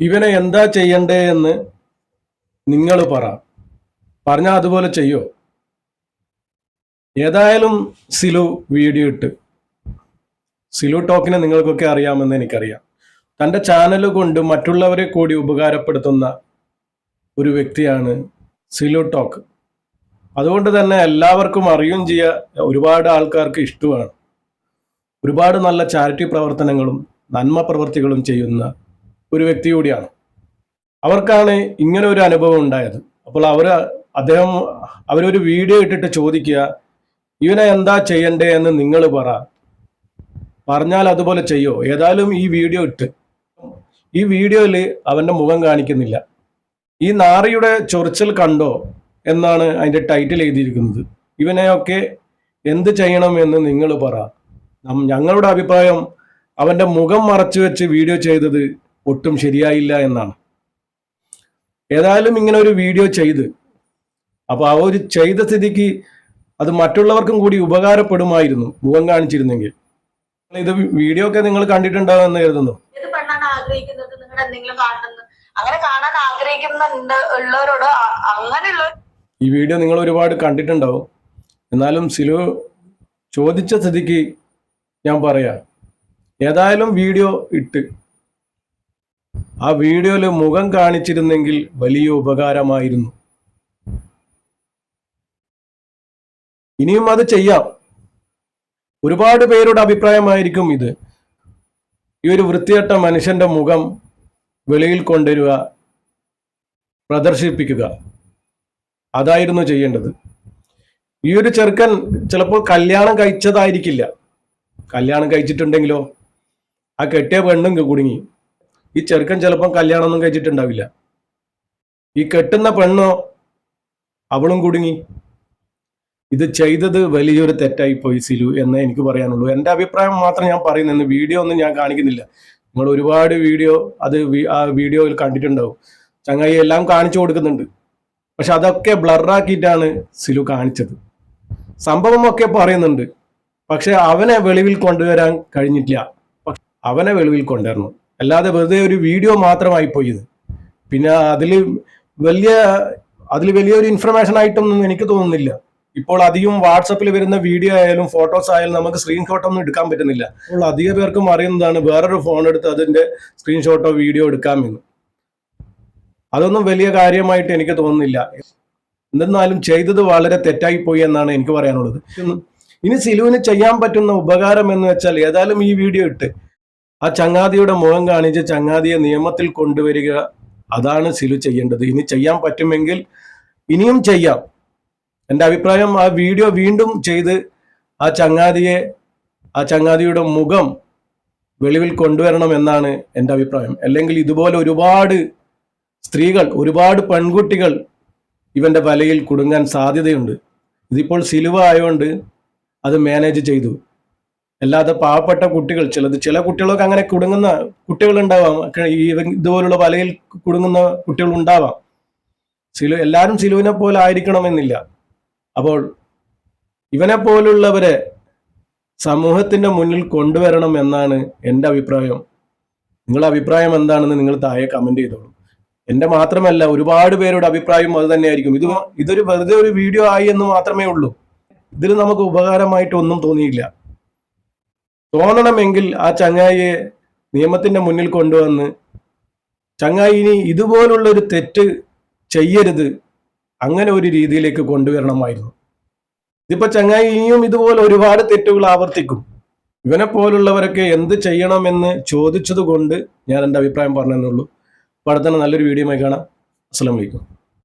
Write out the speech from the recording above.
ഇവനെ എന്താ ചെയ്യണ്ടേ എന്ന് നിങ്ങൾ പറ. പറഞ്ഞാൽ അതുപോലെ ചെയ്യോ? ഏതായാലും സിലു വീഡിയോ ഇട്ട്. സിലു ടോക്കിനെ നിങ്ങൾക്കൊക്കെ അറിയാമെന്ന് എനിക്കറിയാം. തന്റെ ചാനൽ കൊണ്ട് മറ്റുള്ളവരെ കൂടി ഉപകാരപ്പെടുത്തുന്ന ഒരു വ്യക്തിയാണ് സിലു ടോക്ക്. അതുകൊണ്ട് തന്നെ എല്ലാവർക്കും അറിയും ചെയ്യുക ഒരുപാട് ആൾക്കാർക്ക് ഇഷ്ടമാണ്. ഒരുപാട് നല്ല ചാരിറ്റി പ്രവർത്തനങ്ങളും നന്മ പ്രവർത്തികളും ചെയ്യുന്ന ഒരു വ്യക്തി കൂടിയാണ്. അവർക്കാണ് ഇങ്ങനെ ഒരു അനുഭവം ഉണ്ടായത്. അപ്പോൾ അവർ അദ്ദേഹം അവരൊരു വീഡിയോ ഇട്ടിട്ട് ചോദിക്കുക ഇവനെ എന്താ ചെയ്യണ്ടേ എന്ന് നിങ്ങൾ പറ. പറഞ്ഞാൽ അതുപോലെ ചെയ്യോ? ഏതായാലും ഈ വീഡിയോ ഇട്ട്. ഈ വീഡിയോയിൽ അവന്റെ മുഖം കാണിക്കുന്നില്ല. ഈ നാറിയുടെ ചൊറിച്ചൽ കണ്ടോ എന്നാണ് അതിന്റെ ടൈറ്റിൽ എഴുതിയിരിക്കുന്നത്. ഇവനെയൊക്കെ എന്ത് ചെയ്യണം എന്ന് നിങ്ങൾ പറ. ഞങ്ങളുടെ അഭിപ്രായം അവന്റെ മുഖം മറച്ചു വെച്ച് വീഡിയോ ചെയ്തത് ഒട്ടും ശരിയായില്ല എന്നാണ്. ഏതായാലും ഇങ്ങനെ ഒരു വീഡിയോ ചെയ്ത് അപ്പോൾ ആ ഒരു ചെയ്ത സ്ഥിതിക്ക് അത് മറ്റുള്ളവർക്കും കൂടി ഉപകാരപ്പെടുമായിരുന്നു മുഖം കാണിച്ചിരുന്നെങ്കിൽ. ഇത് വീഡിയോ ഒക്കെ നിങ്ങൾ കണ്ടിട്ടുണ്ടാവുമെന്ന് കരുതുന്നു. ആഗ്രഹിക്കുന്നത് നിങ്ങൾ എന്തെങ്കിലും അങ്ങനെ കാണാൻ ഉള്ളവരോട് അങ്ങനെയുള്ള ഈ വീഡിയോ നിങ്ങൾ ഒരുപാട് കണ്ടിട്ടുണ്ടാവും. എന്നാലും സിലു ചോദിച്ച സ്ഥിതിക്ക് ഞാൻ പറയാം. ഏതായാലും വീഡിയോ ഇട്ട് ആ വീഡിയോയിൽ മുഖം കാണിച്ചിരുന്നെങ്കിൽ വലിയ ഉപകാരമായിരുന്നു. ഇനിയും അത് ചെയ്യാം. ഒരുപാട് പേരുടെ അഭിപ്രായമായിരിക്കും ഇത്. ഈ ഒരു വൃത്തിയട്ട മനുഷ്യന്റെ മുഖം വെളിയിൽ കൊണ്ടുവരിക പ്രദർശിപ്പിക്കുക. അതായിരുന്നു ചെയ്യേണ്ടത്. ഈ ഒരു ചെറുക്കൻ ചിലപ്പോൾ കല്യാണം കഴിച്ചതായിരിക്കില്ല. കല്യാണം കഴിച്ചിട്ടുണ്ടെങ്കിലോ? ആ കെട്ടിയ പെണ്ണും കുടുങ്ങി. ഈ ചെറുക്കൻ ചിലപ്പം കല്യാണമൊന്നും കഴിച്ചിട്ടുണ്ടാവില്ല. ഈ കെട്ടുന്ന പെണ്ണോ അവളും കുടുങ്ങി. ഇത് ചെയ്തത് വലിയൊരു തെറ്റായി പോയി സിലു എന്ന് എനിക്ക് പറയാനുള്ളൂ. എന്റെ അഭിപ്രായം മാത്രം ഞാൻ പറയുന്നു. വീഡിയോ ഒന്നും ഞാൻ കാണിക്കുന്നില്ല. നിങ്ങൾ ഒരുപാട് വീഡിയോ അത് ആ വീഡിയോയിൽ കണ്ടിട്ടുണ്ടാവും. ചങ്ങായി എല്ലാം കാണിച്ചു കൊടുക്കുന്നുണ്ട്. പക്ഷെ അതൊക്കെ ബ്ലറാക്കിയിട്ടാണ് സിലു കാണിച്ചത്. സംഭവമൊക്കെ പറയുന്നുണ്ട്. പക്ഷെ അവനെ വെളിവിൽ കൊണ്ടുവരാൻ കഴിഞ്ഞിട്ടില്ല. അവനെ വെളിവിൽ കൊണ്ടുവരണം. അല്ലാതെ വെറുതെ ഒരു വീഡിയോ മാത്രമായി പോയി ഇത് പിന്നെ അതിൽ വലിയ അതിൽ വലിയൊരു ഇൻഫർമേഷൻ ആയിട്ടൊന്നും എനിക്ക് തോന്നുന്നില്ല. ഇപ്പോൾ അധികം വാട്സപ്പിൽ വരുന്ന വീഡിയോ ആയാലും ഫോട്ടോസ് ആയാലും നമുക്ക് സ്ക്രീൻഷോട്ട് ഒന്നും എടുക്കാൻ പറ്റുന്നില്ല. അപ്പോൾ അധിക പേർക്കും അറിയുന്നതാണ് വേറൊരു ഫോൺ എടുത്ത് അതിന്റെ സ്ക്രീൻഷോട്ടോ വീഡിയോ എടുക്കാമെന്ന്. അതൊന്നും വലിയ കാര്യമായിട്ട് എനിക്ക് തോന്നുന്നില്ല. എന്തെന്നാലും ചെയ്തത് വളരെ തെറ്റായി പോയി എന്നാണ് എനിക്ക് പറയാനുള്ളത്. ഇനി സിലുവിന് ചെയ്യാൻ പറ്റുന്ന ഉപകാരം എന്ന് വെച്ചാൽ ഏതായാലും ഈ വീഡിയോ ഇട്ട് ആ ചങ്ങാതിയുടെ മുഖം കാണിച്ച് ചങ്ങാതിയെ നിയമത്തിൽ കൊണ്ടുവരിക അതാണ് സിലു ചെയ്യേണ്ടത്. ഇനി ചെയ്യാൻ പറ്റുമെങ്കിൽ ഇനിയും ചെയ്യാം. എന്റെ അഭിപ്രായം ആ വീഡിയോ വീണ്ടും ചെയ്ത് ആ ചങ്ങാതിയെ ആ ചങ്ങാതിയുടെ മുഖം വെളിവിൽ കൊണ്ടുവരണം എന്നാണ് എന്റെ അഭിപ്രായം. അല്ലെങ്കിൽ ഇതുപോലെ ഒരുപാട് സ്ത്രീകൾ ഒരുപാട് പെൺകുട്ടികൾ ഇവന്റെ വലയിൽ കുടുങ്ങാൻ സാധ്യതയുണ്ട്. ഇതിപ്പോൾ സിലുവ ആയതുകൊണ്ട് അത് മാനേജ് ചെയ്തു. അല്ലാതെ പാവപ്പെട്ട കുട്ടികൾ ചിലത് ചില കുട്ടികളൊക്കെ അങ്ങനെ കുടുങ്ങുന്ന കുട്ടികൾ ഉണ്ടാവാം ഈ ഇതുപോലുള്ള വലയിൽ കുടുങ്ങുന്ന കുട്ടികൾ ഉണ്ടാവാം. സിലു എല്ലാവരും സിലുവിനെ പോലെ ആയിരിക്കണമെന്നില്ല. അപ്പോൾ ഇവനെ പോലുള്ളവരെ സമൂഹത്തിന്റെ മുന്നിൽ കൊണ്ടുവരണം എന്നാണ് എന്റെ അഭിപ്രായം. നിങ്ങളുടെ അഭിപ്രായം എന്താണെന്ന് നിങ്ങൾ താഴെ കമന്റ് ചെയ്തോളൂ. എന്റെ മാത്രമല്ല ഒരുപാട് പേരുടെ അഭിപ്രായം അത് തന്നെയായിരിക്കും. ഇത് ഇതൊരു വെറുതെ ഒരു വീഡിയോ ആയി എന്ന് മാത്രമേ ഉള്ളൂ. ഇതിൽ നമുക്ക് ഉപകാരമായിട്ട് ഒന്നും തോന്നിയില്ല. തോന്നണമെങ്കിൽ ആ ചങ്ങായിയെ നിയമത്തിന്റെ മുന്നിൽ കൊണ്ടുവന്ന് ചങ്ങായി ഇനി ഇതുപോലുള്ള ഒരു തെറ്റ് ചെയ്യരുത്. അങ്ങനെ ഒരു രീതിയിലേക്ക് കൊണ്ടുവരണമായിരുന്നു. ഇതിപ്പോ ചങ്ങായി ഇനിയും ഇതുപോലെ ഒരുപാട് തെറ്റുകൾ ആവർത്തിക്കും. ഇവനെ പോലുള്ളവരൊക്കെ എന്ത് ചെയ്യണമെന്ന് ചോദിച്ചത് കൊണ്ട് ഞാൻ എന്റെ അഭിപ്രായം പറഞ്ഞെന്നുള്ളൂ. അടുത്ത നല്ലൊരു വീഡിയോ കാണാം. അസ്സാം അലൈക്കും.